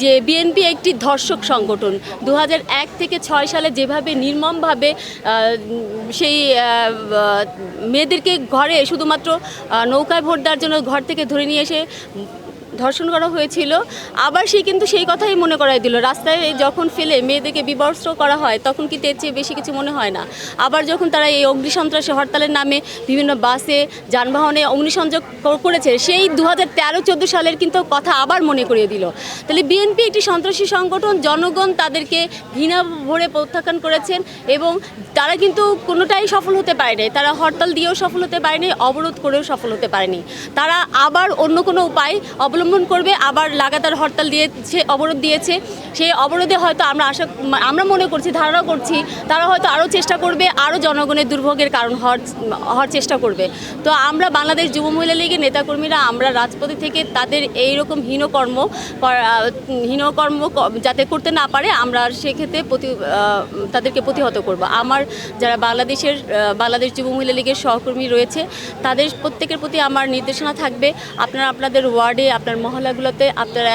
যে বিএনপি একটি ধর্ষক সংগঠন। দু এক থেকে ছয় সালে যেভাবে নির্মমভাবে সেই মেয়েদেরকে ঘরে শুধুমাত্র নৌকায় ভোট দেওয়ার জন্য ঘর থেকে ধরে নিয়ে এসে ধর্ষণ করা হয়েছিল। আবার সে কিন্তু সেই কথাই মনে করাই দিল। রাস্তায় যখন ফেলে মেয়েদেরকে বিবস্ত্র করা হয়, তখন কিন্তু এর চেয়ে বেশি কিছু মনে হয় না? আবার যখন তারা এই অগ্নিসন্ত্রাসী হরতালের নামে বিভিন্ন বাসে, যানবাহনে অগ্নিসংযোগ করেছে, সেই দু হাজার তেরো, চোদ্দ সালের কিন্তু কথা আবার মনে করিয়ে দিল। তাহলে বিএনপি একটি সন্ত্রাসী সংগঠন, জনগণ তাদেরকে ঘৃণা ভরে প্রত্যাখ্যান করেছেন এবং তারা কিন্তু কোনোটাই সফল হতে পারেনি। তারা হরতাল দিয়েও সফল হতে পারেনি, অবরোধ করেও সফল হতে পারেনি। তারা আবার অন্য কোনো উপায় অবলম্বন করবে, আবার লাগাতার হরতাল দিয়েছে, অবরোধ দিয়েছে। সেই অবরোধে হয়তো আমরা আশা, আমরা মনে করছি ধারণা করছি, তারা হয়তো আরও চেষ্টা করবে, আরও জনগণের দুর্ভোগের কারণ হওয়ার হওয়ার চেষ্টা করবে। তো আমরা বাংলাদেশ যুব মহিলা লীগের নেতাকর্মীরা, আমরা রাজপথে থেকে তাদের এই রকম হীনকর্ম করা- হীনকর্ম যাতে করতে না পারে, আমরা সেক্ষেত্রে প্রতি তাদেরকে প্রতিহত করব। আমার যারা বাংলাদেশের বাংলাদেশ যুব মহিলা লীগের সহকর্মী রয়েছে, তাদের প্রত্যেকের প্রতি আমার নির্দেশনা থাকবে। আপনারা আপনাদের ওয়ার্ডে আপনার মহল্লাগুলোতে আপনারা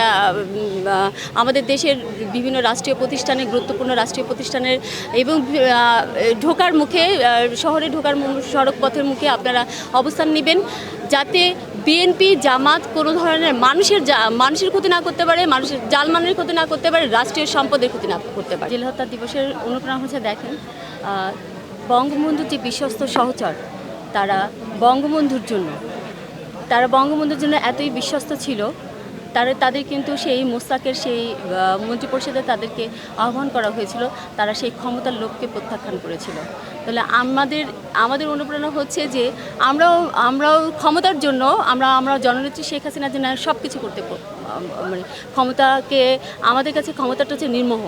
আমাদের দেশের বিভিন্ন রাষ্ট্রীয় প্রতিষ্ঠানে গুরুত্বপূর্ণ রাষ্ট্রীয় প্রতিষ্ঠানের এবং ঢোকার মুখে শহরে ঢোকার সড়ক পথের মুখে আপনারা অবস্থান নেবেন যাতে বিএনপি জামাত কোনো ধরনের মানুষের মানুষের ক্ষতি না করতে পারে মানুষের জালমানের ক্ষতি না করতে পারে রাষ্ট্রীয় সম্পদের ক্ষতি না করতে পারে। জেল হত্যা দিবসের অনুপ্রেরণা হচ্ছে দেখেন আহ, বঙ্গবন্ধুর যে বিশ্বস্ত সহচর তারা বঙ্গবন্ধুর জন্য তারা বঙ্গবন্ধুর জন্য এতই বিশ্বস্ত ছিল তারা তাদের কিন্তু সেই মোস্তাকের সেই মন্ত্রিপরিষদে তাদেরকে আহ্বান করা হয়েছিল। তারা সেই ক্ষমতার লোককে প্রত্যাখ্যান করেছিল। তাহলে আমাদের আমাদের অনুপ্রেরণা হচ্ছে যে আমরাও আমরাও ক্ষমতার জন্য, আমরা আমরা জননেত্রী শেখ হাসিনার জন্য সব কিছু করতে মানে ক্ষমতাকে আমাদের কাছে ক্ষমতাটা হচ্ছে নির্মোহ।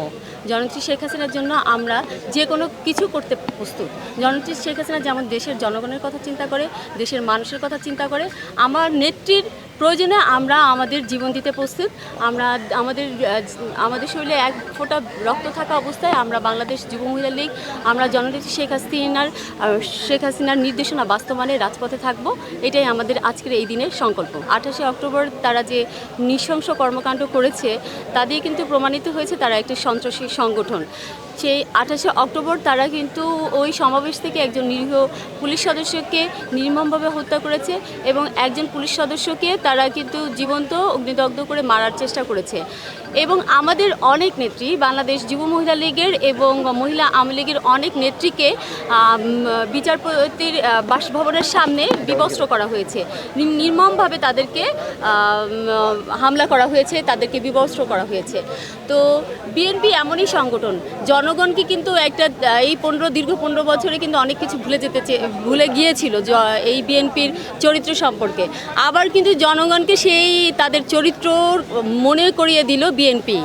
জননেত্রী শেখ হাসিনার জন্য আমরা যে কোনো কিছু করতে প্রস্তুত। জননেত্রী শেখ হাসিনা যেমন দেশের জনগণের কথা চিন্তা করে, দেশের মানুষের কথা চিন্তা করে, আমার নেত্রীর প্রয়োজনে আমরা আমাদের জীবন দিতে প্রস্তুত। আমরা, আমাদের আমাদের শরীরে এক ফোঁটা রক্ত থাকা অবস্থায় আমরা বাংলাদেশ যুব মহিলা লীগ, আমরা জননেত্রী শেখ হাসিনার শেখ হাসিনার নির্দেশনা বাস্তবায়নে রাজপথে থাকব। এটাই আমাদের আজকের এই দিনের সংকল্প। আঠাশে অক্টোবর তারা যে নৃশংস কর্মকাণ্ড করেছে, তা দিয়ে কিন্তু প্রমাণিত হয়েছে তারা একটি সন্ত্রাসী সংগঠন। সেই আঠাশে অক্টোবর তারা কিন্তু ওই সমাবেশ থেকে একজন নিরীহ পুলিশ সদস্যকে নির্মমভাবে হত্যা করেছে এবং একজন পুলিশ সদস্যকে তারা কিন্তু জীবন্ত অগ্নিদগ্ধ করে মারার চেষ্টা করেছে। এবং আমাদের অনেক নেত্রী, বাংলাদেশ যুব মহিলা লীগের এবং মহিলা আওয়ামী লীগের অনেক নেত্রীকে বিচারপতির বাসভবনের সামনে বিবস্ত্র করা হয়েছে। নির্মমভাবে তাদেরকে হামলা করা হয়েছে, তাদেরকে বিবস্ত্র করা হয়েছে। তো বিএনপি এমনই সংগঠন, জনগণকে কিন্তু একটা এই পনেরো, দীর্ঘ পনেরো বছরে কিন্তু অনেক কিছু ভুলে যেতে ভুলে গিয়েছিল এই বিএনপির চরিত্র সম্পর্কে। আবার কিন্তু জনগণকে সেই তাদের চরিত্র মনে করিয়ে দিল বিএনপি।